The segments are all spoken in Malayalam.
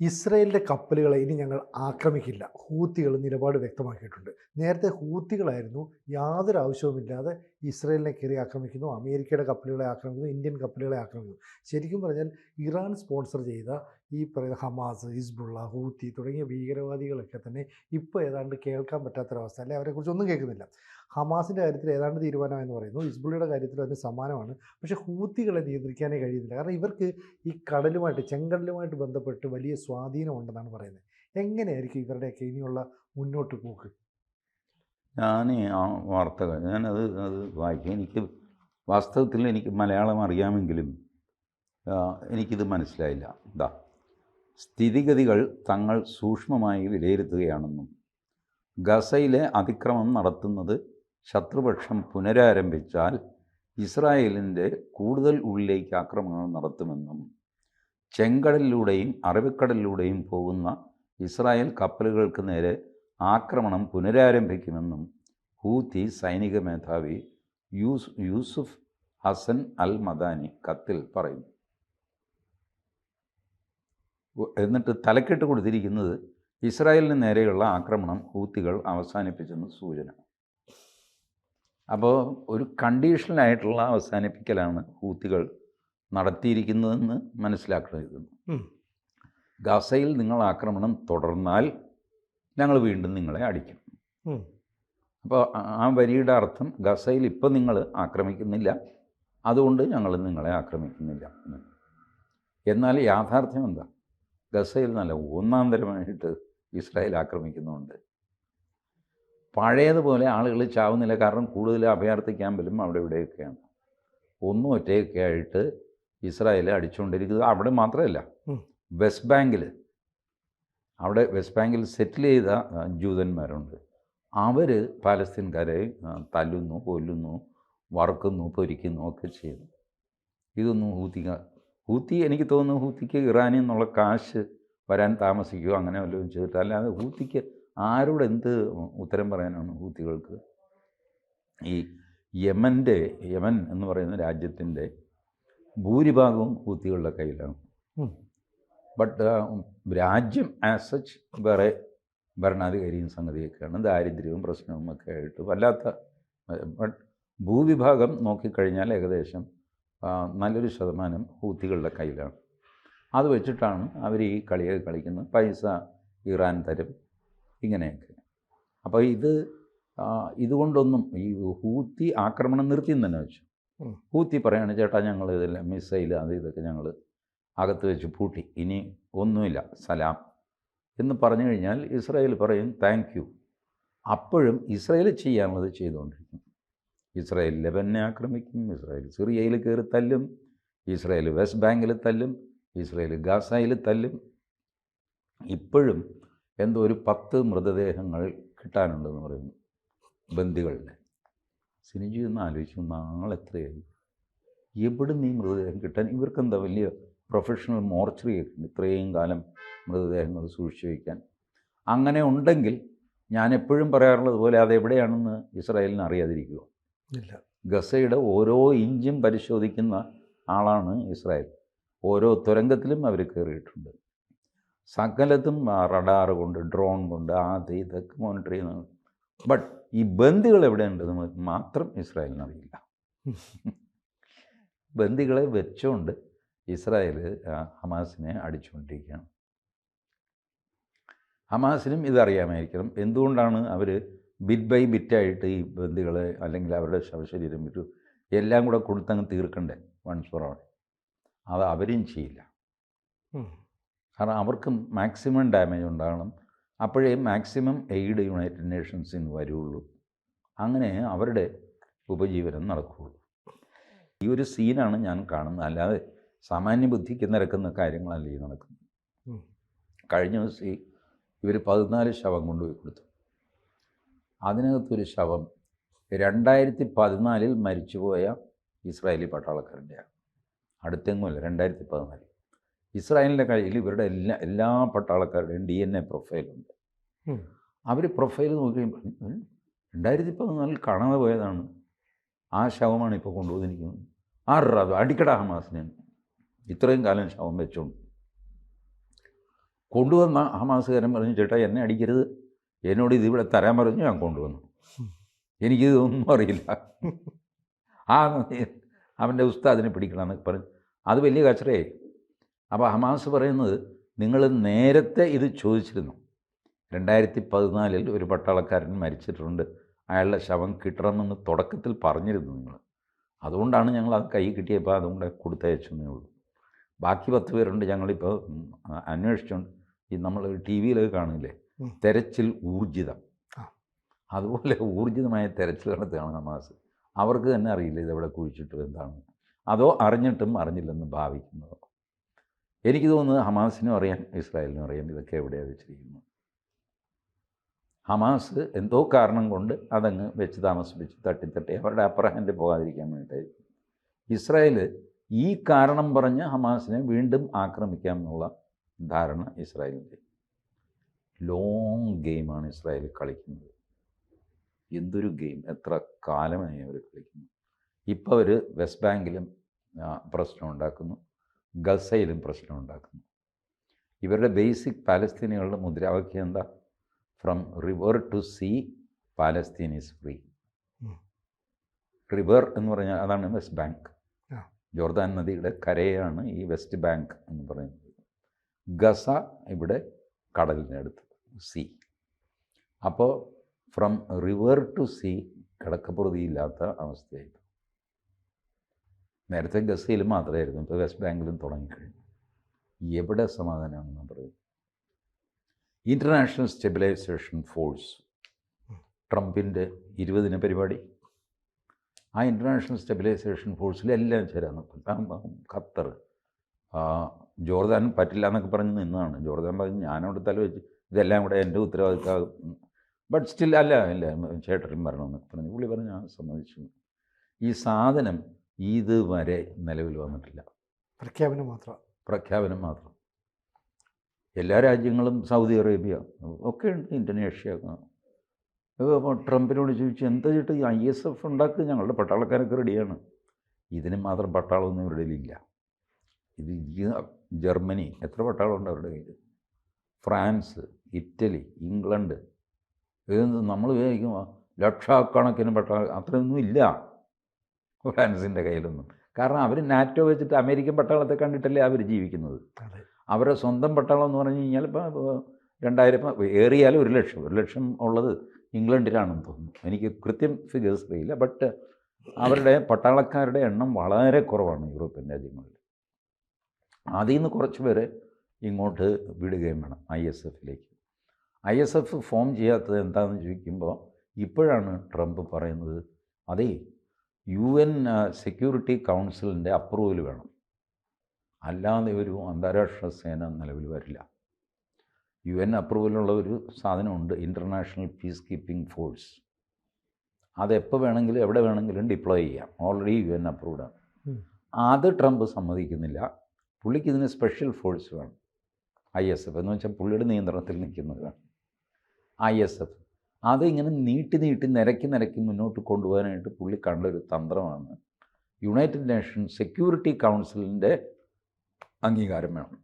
ഇസ്രയേലിന്റെ കപ്പലുകളെ ഇനി ഞങ്ങൾ ആക്രമിക്കില്ല. ഹൂത്തികൾ നിലപാട് വ്യക്തമാക്കിയിട്ടുണ്ട്. നേരത്തെ ഹൂത്തികളായിരുന്നു യാതൊരു ആവശ്യവുമില്ലാതെ ഇസ്രയേലിനെ കയറി ആക്രമിക്കുന്നു അമേരിക്കയുടെ കപ്പലുകളെ ആക്രമിക്കുന്നു ഇന്ത്യൻ കപ്പലുകളെ ആക്രമിക്കുന്നു. ശരിക്കും പറഞ്ഞാൽ ഇറാൻ സ്പോൺസർ ചെയ്ത ഈ പറയുന്ന ഹമാസ് ഹിസ്ബുള്ള ഹൂത്തി തുടങ്ങിയ ഭീകരവാദികളൊക്കെ തന്നെ ഇപ്പോൾ ഏതാണ്ട് കേൾക്കാൻ പറ്റാത്തൊരവസ്ഥ. അല്ലെ? അവരെക്കുറിച്ച് ഒന്നും കേൾക്കുന്നില്ല. ഹമാസിന്റെ കാര്യത്തിൽ ഏതാണ്ട് തീരുമാനമായെന്ന് പറയുന്നു. ഹിസ്ബുള്ളയുടെ കാര്യത്തിൽ അതിന് സമാനമാണ്. പക്ഷേ ഹൂത്തികളെ നിയന്ത്രിക്കാനേ കഴിയുന്നില്ല. കാരണം ഇവർക്ക് ഈ കടലുമായിട്ട് ചെങ്കടലുമായിട്ട് ബന്ധപ്പെട്ട് വലിയ സ്വാധീനമുണ്ടെന്നാണ് പറയുന്നത്. എങ്ങനെയായിരിക്കും ഇവരുടെയൊക്കെ ഇനിയുള്ള മുന്നോട്ട് പോക്ക്? ഞാൻ ആ വാർത്തകൾ ഞാനത് അത് വായിക്കും. എനിക്ക് വാസ്തവത്തിൽ എനിക്ക് മലയാളം അറിയാമെങ്കിലും എനിക്കിത് മനസ്സിലായില്ല. എന്താ സ്ഥിതിഗതികൾ തങ്ങൾ സൂക്ഷ്മമായി വിലയിരുത്തുകയാണെന്നും ഗസയിലെ അതിക്രമം നടത്തുന്നത് ശത്രുപക്ഷം പുനരാരംഭിച്ചാൽ ഇസ്രായേലിന്റെ കൂടുതൽ ഉള്ളിലേക്ക് ആക്രമണം നടത്തുമെന്നും ചെങ്കടലിലൂടെയും അറബിക്കടലിലൂടെയും പോകുന്ന ഇസ്രായേൽ കപ്പലുകൾക്ക് നേരെ ആക്രമണം പുനരാരംഭിക്കുമെന്നും ഹൂത്തി സൈനിക മേധാവി യൂസ് യൂസുഫ് ഹസൻ അൽ മദാനി കത്തിൽ പറയുന്നു. എന്നിട്ട് തലക്കെട്ട് കൊടുത്തിരിക്കുന്നത് ഇസ്രായേലിന് നേരെയുള്ള ആക്രമണം ഹൂത്തികൾ അവസാനിപ്പിച്ചെന്ന് സൂചന. അപ്പോൾ ഒരു കണ്ടീഷണലായിട്ടുള്ള അവസാനിപ്പിക്കലാണ് ഹൂത്തികൾ നടത്തിയിരിക്കുന്നതെന്ന് മനസ്സിലാക്കുന്നത് ഉം. ഗസയിൽ നിങ്ങൾ ആക്രമണം തുടർന്നാൽ ഞങ്ങൾ വീണ്ടും നിങ്ങളെ അടിക്കും. അപ്പോൾ ആ- ആ വരിയുടെ അർത്ഥം ഗസയിൽ ഇപ്പം നിങ്ങൾ ആക്രമിക്കുന്നില്ല അതുകൊണ്ട് ഞങ്ങൾ നിങ്ങളെ ആക്രമിക്കുന്നില്ല എന്നാൽ യാഥാർത്ഥ്യം എന്താ? ഗസയിൽ നല്ല ഒന്നാന്തരമായിട്ട് ഇസ്രായേൽ ആക്രമിക്കുന്നുണ്ട്. പഴയതുപോലെ ആളുകൾ ചാവുന്നില്ല. കാരണം കൂടുതൽ അഭയാർത്ഥി ക്യാമ്പിലും അവിടെ ഇവിടെയൊക്കെയാണ്. ഒന്നും ഒറ്റയൊക്കെ ആയിട്ട് ഇസ്രായേൽ അടിച്ചുകൊണ്ടിരിക്കുന്നത്. അവിടെ മാത്രമല്ല വെസ്റ്റ് ബാങ്കിൽ അവിടെ വെസ്റ്റ് ബാങ്കിൽ സെറ്റിൽ ചെയ്ത ജൂതന്മാരുണ്ട്. അവർ പാലസ്തീൻകാരെ തല്ലുന്നു കൊല്ലുന്നു വറുക്കുന്നു പൊരിക്കുന്നു ഒക്കെ ചെയ്യുന്നു ഇതൊന്നും ഹൂത്തിക ഹൂത്തി എനിക്ക് തോന്നുന്നു ഹൂത്തിക്ക് ഇറാനിൽ നിന്നുള്ള കാശ് വരാൻ താമസിക്കുകയോ അങ്ങനെ വല്ലതും ചെയ്തിട്ട് അല്ലാതെ ഹൂത്തിക്ക് ആരോട് എന്ത് ഉത്തരം പറയാനാണ് ഹൂത്തികൾക്ക് ഈ യമന്റെ യമൻ എന്ന് പറയുന്ന രാജ്യത്തിന്റെ ഭൂരിഭാഗവും ഹൂത്തികളുടെ കയ്യിലാണ്. ബട്ട് രാജ്യം ആസ് സച്ച് വേറെ ഭരണാധികാരിയും സംഗതിയൊക്കെയാണ്. ദാരിദ്ര്യവും പ്രശ്നവും ഒക്കെ ആയിട്ട് വല്ലാത്ത ബട്ട് ഭൂവിഭാഗം നോക്കിക്കഴിഞ്ഞാൽ ഏകദേശം നല്ലൊരു ശതമാനം ഹൂത്തികളുടെ കയ്യിലാണ്. അത് വെച്ചിട്ടാണ് അവർ ഈ കളിയൊക്കെ കളിക്കുന്നത്. പൈസ ഇറാൻ തരും. ഇങ്ങനെയൊക്കെ. അപ്പോൾ ഇത് ഇതുകൊണ്ടൊന്നും ഈ ഹൂത്തി ആക്രമണം നിർത്തി എന്ന് തന്നെ വെച്ചു. ഹൂത്തി പറയാണ് ചേട്ടാ ഞങ്ങൾ ഇതെല്ലാം മിസൈൽ അത് ഇതൊക്കെ ഞങ്ങൾ അകത്ത് വെച്ച് പൂട്ടി. ഇനി ഒന്നുമില്ല. സലാം. എന്ന് പറഞ്ഞു കഴിഞ്ഞാൽ ഇസ്രായേൽ പറയും താങ്ക് യു. അപ്പോഴും ഇസ്രായേൽ ചെയ്യാനുള്ളത് ചെയ്തുകൊണ്ടിരിക്കും. ഇസ്രായേൽ ലെബനെ ആക്രമിക്കും ഇസ്രായേൽ സിറിയയിൽ കയറി തല്ലും ഇസ്രായേൽ വെസ്റ്റ് ബാങ്കിൽ തല്ലും ഇസ്രായേൽ ഗാസയിൽ തല്ലും. ഇപ്പോഴും എന്തോ ഒരു പത്ത് മൃതദേഹങ്ങൾ കിട്ടാനുണ്ടെന്ന് പറയുന്നു. ബന്ദികളുടെ സിനിജി ഒന്ന് ആലോചിച്ചു നാളെ എത്രയായി? എവിടുന്ന് ഈ മൃതദേഹം കിട്ടാൻ? ഇവർക്കെന്താ വലിയ പ്രൊഫഷണൽ മോർച്ചറി ഒക്കെ ഉണ്ട് ഇത്രയും കാലം മൃതദേഹങ്ങൾ സൂക്ഷിച്ചു വയ്ക്കാൻ അങ്ങനെ ഉണ്ടെങ്കിൽ ഞാൻ എപ്പോഴും പറയാറുള്ളത് പോലെ അതെവിടെയാണെന്ന് ഇസ്രായേലിന് അറിയാതിരിക്കുക. ഇല്ല. ഗസയുടെ ഓരോ ഇഞ്ചും പരിശോധിക്കുന്ന ആളാണ് ഇസ്രായേൽ. ഓരോ തുരങ്കത്തിലും അവർ കയറിയിട്ടുണ്ട്. സകലത്തും റഡാർ കൊണ്ട് ഡ്രോൺ കൊണ്ട് അത് ഇതൊക്കെ മോണിറ്റർ ചെയ്യുന്നത് ബട്ട് ഈ ബന്ദികൾ എവിടെയുണ്ടെന്ന് മാത്രം ഇസ്രായേലിന് അറിയില്ല. ബന്ദികളെ വെച്ചുകൊണ്ട് ഇസ്രായേൽ ഹമാസിനെ അടിച്ചുകൊണ്ടിരിക്കുകയാണ്. ഹമാസിനും ഇതറിയാമായിരിക്കണം. എന്തുകൊണ്ടാണ് അവർ ബിറ്റ് ബൈ ബിറ്റായിട്ട് ഈ ബന്ദികളെ അല്ലെങ്കിൽ അവരുടെ ശവശരീരം വിറ്റു എല്ലാം കൂടെ കൊടുത്തങ്ങ് തീർക്കണ്ടേ? വൺസ് ഫോർ ഓൾ അത് അവരും ചെയ്യില്ല. കാരണം അവർക്ക് മാക്സിമം ഡാമേജ് ഉണ്ടാകണം. അപ്പോഴേ മാക്സിമം എയ്ഡ് യുണൈറ്റഡ് നേഷൻസിന് വരുള്ളൂ. അങ്ങനെ അവരുടെ ഉപജീവനം നടക്കുകയുള്ളൂ. ഈ ഒരു സീനാണ് ഞാൻ കാണുന്നത്. അല്ലാതെ സാമാന്യ ബുദ്ധിക്ക് നിരക്കുന്ന കാര്യങ്ങളല്ല ഈ നടക്കുന്നത്. കഴിഞ്ഞ ദിവസം ഈ ഇവർ പതിനാല് ശവം കൊണ്ടുപോയി കൊടുത്തു. അതിനകത്തൊരു ശവം രണ്ടായിരത്തി പതിനാലിൽ മരിച്ചുപോയ ഇസ്രായേലി പട്ടാളക്കാരന്റെയാണ്. അടുത്തെങ്ങുമല്ല രണ്ടായിരത്തി പതിനാലിൽ ഇസ്രായേലിന്റെ കയ്യിൽ ഇവരുടെ എല്ലാ എല്ലാ പട്ടാളക്കാരുടെയും ഡി എൻ എ പ്രൊഫൈലുണ്ട്. അവർ പ്രൊഫൈൽ നോക്കി രണ്ടായിരത്തി പതിനാലിൽ കാണാതെ പോയതാണ്. ആ ശവമാണ് ഇപ്പോൾ കൊണ്ടുവന്നിരിക്കുന്നത്. ആറാ അത് അടിക്കട ഹമാസിനെ ഇത്രയും കാലം ശവം വെച്ചോണ്ട്. കൊണ്ടുവന്ന ഹമാസുകാരൻ പറഞ്ഞു ചേട്ടാ എന്നെ അടിക്കരുത്. എന്നോട് ഇതിവിടെ തരാൻ പറഞ്ഞു ഞാൻ കൊണ്ടുവന്നു. എനിക്കിതൊന്നും അറിയില്ല. ആ അവന്റെ ഉസ്താദിനെ പിടിക്കണമെന്നൊക്കെ പറഞ്ഞു. അത് വലിയ കച്ചറയായി. അപ്പോൾ ഹമാസ് പറയുന്നത് നിങ്ങൾ നേരത്തെ ഇത് ചോദിച്ചിരുന്നു. രണ്ടായിരത്തി പതിനാലിൽ ഒരു പട്ടാളക്കാരൻ മരിച്ചിട്ടുണ്ട്. അയാളുടെ ശവം കിട്ടണമെന്ന് തുടക്കത്തിൽ പറഞ്ഞിരുന്നു നിങ്ങൾ. അതുകൊണ്ടാണ് ഞങ്ങൾ അത് കൈ കിട്ടിയപ്പോൾ അതുകൊണ്ട് കൊടുത്തയച്ചെന്നേ ഉള്ളൂ. ബാക്കി പത്ത് പേരുണ്ട് ഞങ്ങളിപ്പോൾ അന്വേഷിച്ചുകൊണ്ട് ഈ നമ്മൾ ടി വിയിലൊക്കെ കാണില്ലേ തെരച്ചിൽ ഊർജിതം. അതുപോലെ ഊർജിതമായ തെരച്ചിൽ നടത്തുകയാണ് ഹമാസ്. അവർക്ക് തന്നെ അറിയില്ല ഇതെവിടെ കുഴിച്ചിട്ടു എന്താണ്. അതോ അറിഞ്ഞിട്ടും അറിഞ്ഞില്ലെന്ന് ഭാവിക്കുന്നതോ. എനിക്ക് തോന്നുന്നത് ഹമാസിനും അറിയാം ഇസ്രായേലിനും അറിയാം ഇതൊക്കെ എവിടെയാണ് വെച്ചിരിക്കുന്നത്. ഹമാസ് എന്തോ കാരണം കൊണ്ട് അതങ്ങ് വെച്ച് താമസിപ്പിച്ച് തട്ടിത്തട്ടി അവരുടെ അപ്പർ ഹാൻഡ് പോകാതിരിക്കാൻ വേണ്ടിയിട്ടായിരിക്കും. ഇസ്രായേൽ ഈ കാരണം പറഞ്ഞ് ഹമാസിനെ വീണ്ടും ആക്രമിക്കാം എന്നുള്ള ധാരണ ഇസ്രായേലിന്റെ ലോങ് ഗെയിമാണ് ഇസ്രായേൽ കളിക്കുന്നത്. എന്തൊരു ഗെയിം എത്ര കാലമായി അവർ കളിക്കുന്നു. ഇപ്പോൾ അവർ വെസ്റ്റ് ബാങ്കിലും പ്രശ്നം ഉണ്ടാക്കുന്നു. ഗസയിലും പ്രശ്നം ഉണ്ടാക്കുന്നു. ഇവരുടെ ബേസിക് പാലസ്തീനികളുടെ മുദ്രാവാക്യം എന്താ? From river to sea Palestine is free river എന്ന് പറഞ്ഞാൽ അതാണ് വെസ്റ്റ് ബാങ്ക് ജോർദാൻ നദിയുടെ കരയാണ് ഈ വെസ്റ്റ് ബാങ്ക് എന്ന് പറയുന്നത്. ഗസ ഇവിടെ കടലിന്റെ അടുത്ത് സീ അപ്പോൾ ഫ്രം റിവർ ടു സീ കിടക്കപ്പുറതിയില്ലാത്ത അവസ്ഥയായി. നേരത്തെ ഗസയിൽ മാത്രമായിരുന്നു ഇപ്പോൾ വെസ്റ്റ് ബാങ്കിലും തുടങ്ങിക്കഴിഞ്ഞു. എവിടെ സമാധാനമാണെന്ന് പറയും. ഇന്റർനാഷണൽ സ്റ്റെബിലൈസേഷൻ ഫോഴ്സ് ട്രംപിന്റെ ഇരുപതിന് പരിപാടി. ആ ഇന്റർനാഷണൽ സ്റ്റെബിലൈസേഷൻ ഫോഴ്സിലെല്ലാം ചേരാൻ നോക്കും ഖത്തർ ജോർദാൻ പറ്റില്ല എന്നൊക്കെ പറഞ്ഞ് നിന്നതാണ് ജോർദാൻ പറഞ്ഞ് ഞാനവിടെ തല വെച്ച് ഇതെല്ലാം കൂടെ എന്റെ ഉത്തരവാദിത്തം ബട്ട് സ്റ്റിൽ അല്ല ഇല്ല ചേട്ടനും വരണമെന്നൊക്കെ പറഞ്ഞു പുള്ളി പറഞ്ഞു ഞാൻ സമ്മതിച്ചു. ഈ സാധനം ഇതുവരെ നിലവിൽ വന്നിട്ടില്ല. പ്രഖ്യാപനം മാത്രം. പ്രഖ്യാപനം മാത്രം. എല്ലാ രാജ്യങ്ങളും സൗദി അറേബ്യ ഒക്കെ ഉണ്ട് ഇന്തോനേഷ്യ. അപ്പോൾ ട്രംപിനോട് ചോദിച്ചു എന്താ ചേട്ടാ ഈ ഐ എസ് എഫ് ഉണ്ടാക്കുക? ഞങ്ങളുടെ പട്ടാളക്കാരൊക്കെ റെഡിയാണ്. ഇതിന് മാത്രം പട്ടാളമൊന്നും ഇവരുടെ ഇല്ല. ഇത് ജർമ്മനി എത്ര പട്ടാളമുണ്ട് അവരുടെ കയ്യിൽ? France Italy England. ഇതൊന്നും നമ്മൾ വിചാരിക്കും ആ, ലക്ഷക്കണക്കിന് പട്ടാള അത്രയൊന്നും ഇല്ല. ഫ്രാൻസിന്റെ കയ്യിലൊന്നും. കാരണം അവർ നാറ്റോ വെച്ചിട്ട് അമേരിക്കൻ പട്ടാളത്തെ കണ്ടിട്ടല്ലേ അവർ ജീവിക്കുന്നത്. അവരുടെ സ്വന്തം പട്ടാളം എന്ന് പറഞ്ഞു കഴിഞ്ഞാൽ ഇപ്പോൾ രണ്ടായിരം ഏറിയാൽ ഒരു ലക്ഷം ഒരു ലക്ഷം ഉള്ളത് ഇംഗ്ലണ്ടിലാണെന്ന് തോന്നുന്നു. എനിക്ക് കൃത്യം ഫിഗേഴ്സ് അറിയില്ല ബട്ട് അവരുടെ പട്ടാളക്കാരുടെ എണ്ണം വളരെ കുറവാണ് യൂറോപ്യൻ രാജ്യങ്ങളിൽ. അതിൽ നിന്ന് കുറച്ച് പേരെ ഇങ്ങോട്ട് വിടുകയും വേണം ഐ എസ് എഫിലേക്ക്. ഐ എസ് എഫ് ഫോം ചെയ്യാത്തത് എന്താണെന്ന് ചോദിക്കുമ്പോൾ ഇപ്പോഴാണ് ട്രംപ് പറയുന്നത് അതേ യു എൻ സെക്യൂരിറ്റി കൗൺസിലിന്റെ അപ്രൂവൽ വേണം. അല്ലാതെ ഒരു അന്താരാഷ്ട്ര സേന നിലവിൽ വരില്ല. യു എൻ അപ്രൂവലുള്ള ഒരു സാധനമുണ്ട് ഇന്റർനാഷണൽ പീസ് കീപ്പിംഗ് ഫോഴ്സ് അതെപ്പോൾ വേണമെങ്കിലും എവിടെ വേണമെങ്കിലും ഡിപ്ലോയ് ചെയ്യാം. ഓൾറെഡി യു എൻ അപ്രൂവ്ഡാണ് ആണ്. അത് ട്രംപ് സമ്മതിക്കുന്നില്ല. പുള്ളിക്ക് ഇതിന് സ്പെഷ്യൽ ഫോഴ്സ് വേണം. ഐ എസ് എഫ് എന്ന് വെച്ചാൽ പുള്ളിയുടെ നിയന്ത്രണത്തിൽ നിൽക്കുന്നതാണ് ഐ എസ് എഫ് അത് ഇങ്ങനെ നീട്ടി നീട്ടി നിരക്കി നിരക്കി മുന്നോട്ട് കൊണ്ടുപോകാനായിട്ട് പുള്ളി കണ്ടൊരു തന്ത്രമാണ്. യുണൈറ്റഡ് നേഷൻ സെക്യൂരിറ്റി കൗൺസിലിന്റെ അംഗീകാരം വേണം.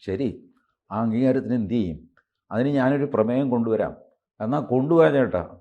ശരി ആ അംഗീകാരത്തിന് എന്ത് ചെയ്യും? അതിന് ഞാനൊരു പ്രമേയം കൊണ്ടുവരാം. എന്നാൽ കൊണ്ടുപോകാൻ ചേട്ടാ.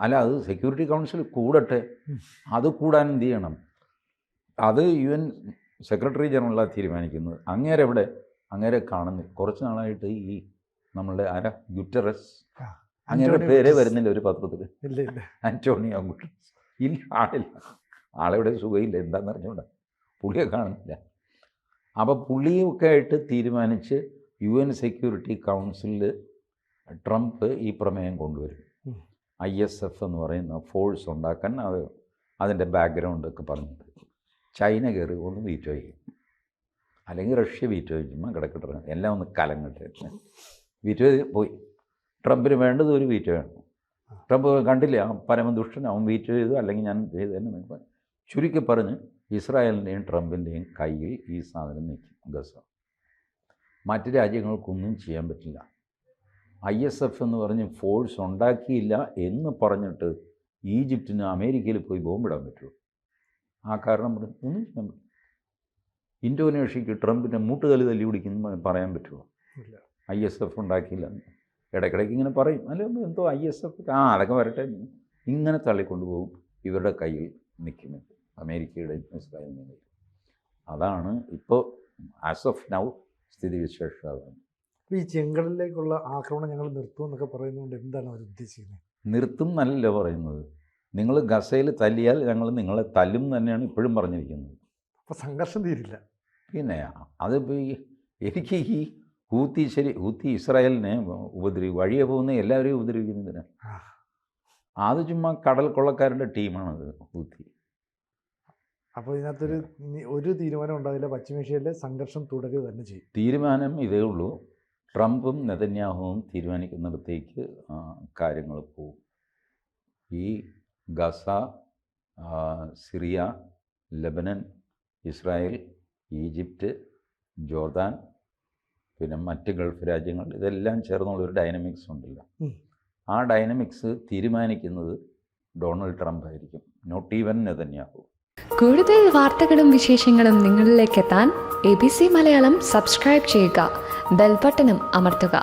അല്ല അത് സെക്യൂരിറ്റി കൗൺസിൽ കൂടട്ടെ. അത് കൂടാൻ എന്ത് ചെയ്യണം? അത് യു എൻ സെക്രട്ടറി ജനറലാണ് തീരുമാനിക്കുന്നത്. അങ്ങേരെവിടെ? അങ്ങേരെ കാണുന്നില്ല കുറച്ച് നാളായിട്ട് ഈ നമ്മളുടെ ആരാ? ഗുറ്ററസ്. അങ്ങനെ ആന്റോണിയോ പേരേ. വരുന്നില്ല ഒരു പത്രത്തിൽ ഇല്ല ഇല്ല. Antonio Guterres. ഇല്ല ആളില്ല. ആളെവിടെ സുഖമില്ല എന്താണെന്ന് അറിഞ്ഞുകൊണ്ട് പുള്ളിയെ കാണുന്നില്ല. അപ്പോൾ പുള്ളിയൊക്കെ ആയിട്ട് തീരുമാനിച്ച് യു എൻ സെക്യൂരിറ്റി കൗൺസിലിൽ ട്രംപ് ഈ പ്രമേയം കൊണ്ടുവരും. ഐ എസ് എഫ് എന്ന് പറയുന്ന ഫോഴ്സ് ഉണ്ടാക്കാൻ അത് അതിന്റെ ബാക്ക്ഗ്രൗണ്ട് ഒക്കെ പറഞ്ഞിട്ട്. ചൈന കയറി ഒന്ന് വീറ്റോ ചെയ്യും അല്ലെങ്കിൽ റഷ്യ വീറ്റോ ചെയ്യുമ്പോൾ കിടക്കട്ടെ. എല്ലാം ഒന്ന് കലങ്ങട്ടെ. വീറ്റോ ചെയ്ത് പോയി. ട്രംപിന് വേണ്ടത് ഒരു വീറ്റോ ആണ് ട്രംപ് കണ്ടില്ല ആ പരമദുഷ്ടൻ അവൻ വീറ്റോ ചെയ്തു അല്ലെങ്കിൽ ഞാൻ ചെയ്തതെന്ന് നിങ്ങൾ ചുരുക്കി പറഞ്ഞ് ഇസ്രായേലിന്റെയും ട്രംപിന്റെയും കയ്യിൽ ഈ സാധനം നിൽക്കും ഗസ. മറ്റ് രാജ്യങ്ങൾക്കൊന്നും ചെയ്യാൻ പറ്റില്ല. ഐ എസ് എഫ് എന്ന് പറഞ്ഞ് ഫോഴ്സ് ഉണ്ടാക്കിയില്ല എന്ന് പറഞ്ഞിട്ട് ഈജിപ്തിന് അമേരിക്കയിൽ പോയി ബോംബിടാൻ പറ്റുള്ളൂ. ആ കാരണം പറഞ്ഞു ഒന്നും ചെയ്യാൻ പറ്റില്ല. ഇന്തോനേഷ്യക്ക് ട്രംപിന്റെ മൂട്ടുതലി തല്ലി പിടിക്കുന്നു പറയാൻ പറ്റുമോ? ഇല്ല. ഐ എസ് എഫ് ഉണ്ടാക്കിയില്ല ഇടയ്ക്കിടയ്ക്ക് ഇങ്ങനെ പറയും. അല്ല എന്തോ ഐ എസ് എഫ്? ആ അതൊക്കെ വരട്ടെ. ഇങ്ങനെ തള്ളിക്കൊണ്ടുപോകും ഇവരുടെ കയ്യിൽ നിൽക്കുന്നത്. അമേരിക്കയുടെയും ഇസ്രായേലിന്റെയും അതാണ് ഇപ്പോൾ ആസ് ഓഫ് നൗ സ്ഥിതിവിശേഷം അതാണ് ഈ ചെങ്കടലിലേക്കുള്ള ആക്രമണം ഞങ്ങൾ നിർത്തും എന്നൊക്കെ പറയുന്നതുകൊണ്ട് എന്താണ് അവർ ഉദ്ദേശിക്കുന്നത്? നിർത്തും എന്നല്ല പറയുന്നത്. നിങ്ങൾ ഗസയിൽ തല്ലിയാൽ ഞങ്ങൾ നിങ്ങളെ തല്ലും തന്നെയാണ് ഇപ്പോഴും പറഞ്ഞിരിക്കുന്നത്. അപ്പോൾ സംഘർഷം തീരില്ല. പിന്നെ അതിപ്പോൾ ഈ എനിക്ക് ഈ ഹൂത്തി ശരി ഹൂത്തി ഇസ്രായേലിനെ ഉപദ്രവി വഴിയെ പോകുന്ന എല്ലാവരെയും ഉപദ്രവിക്കുന്നതിന്. അത് ചുമ്മാ കടൽ കൊള്ളക്കാരുടെ ടീമാണത് ഹൂത്തി. അപ്പോൾ ഇതിനകത്തൊരു ഒരു തീരുമാനം ഉണ്ടാവില്ല. പശ്ചിമേഷ്യയിലെ സംഘർഷം തുടരുക തന്നെ ചെയ്യും. തീരുമാനം ഇതേ ഉള്ളൂ. ട്രംപും നെതന്യാഹുവും തീരുമാനിക്കുന്നിടത്തേക്ക് കാര്യങ്ങൾ പോകും ഈ Gaza Syria Lebanon Israel Egypt Jordan പിന്നെ മറ്റ് ഗൾഫ് രാജ്യങ്ങൾ ഇതെല്ലാം ചേർന്നുള്ള ഒരു ഡൈനമിക്സ് ഉണ്ടല്ലോ. ആ ഡൈനമിക്സ് തീരുമാനിക്കുന്നത് ഡൊണാൾഡ് ട്രംപ് ആയിരിക്കും നോട്ട് ഈവൻ നെതന്യാഹു. കൂടുതൽ വാർത്തകളും വിശേഷങ്ങളും നിങ്ങളിലേക്ക് എത്താൻ A B C Malayalam subscribe ചെയ്യുക ബെൽബട്ടനും അമർത്തുക.